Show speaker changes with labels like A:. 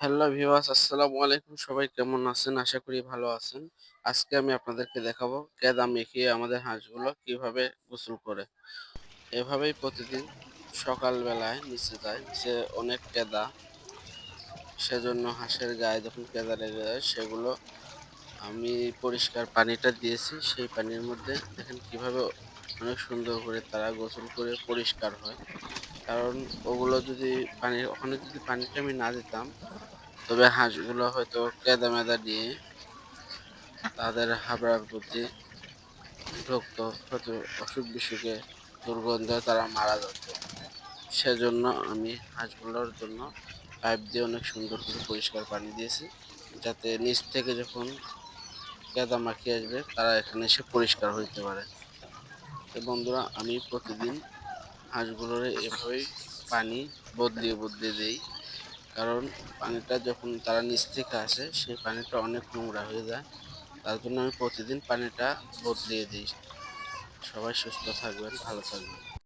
A: Hello viewers, আসসালামু আলাইকুম। সবাই কেমন আছেন? আশা করি ভালো আছেন। আজকে আমি আপনাদেরকে দেখাবো কেদা মেখিয়ে আমাদের হাঁসগুলো কীভাবে গোসল করে। এভাবেই প্রতিদিন সকালবেলায় নিচে যায় যে অনেক কেদা সেজন্য হাঁসের গায়ে যখন কেদা লেগে যায়, সেগুলো আমি পরিষ্কার পানিটা দিয়েছি। সেই পানির মধ্যে দেখেন কীভাবে অনেক সুন্দর করে তারা গোসল করে পরিষ্কার হয়। কারণ ওগুলো যদি পানি, ওখানে যদি পানিটা আমি না দিতাম তবে হাঁসগুলো হয়তো কেদা মেদা নিয়ে তাদের হাবড়ার প্রতি ঢুকতো হয়তো অসুখ বিসুখে দুর্গন্ধে তারা মারা যেত সেজন্য আমি হাঁসগুলোর জন্য পাইপ দিয়ে অনেক সুন্দর করে পরিষ্কার পানি দিয়েছি, যাতে নিচ থেকে যখন কেদা মাখি আসবে, তারা এখানে এসে পরিষ্কার হইতে পারে। তো বন্ধুরা, আমি প্রতিদিন হাঁসগুলোর এভাবেই পানি বদলিয়ে বদলিয়ে দেই। কারণ পানিটা যখন তারা নিচ থেকে আসে, সেই পানিটা অনেক নোংরা হয়ে যায়। তার জন্য আমি প্রতিদিন পানিটা বদলিয়ে দিই। সবাই সুস্থ থাকবেন, ভালো থাকবেন।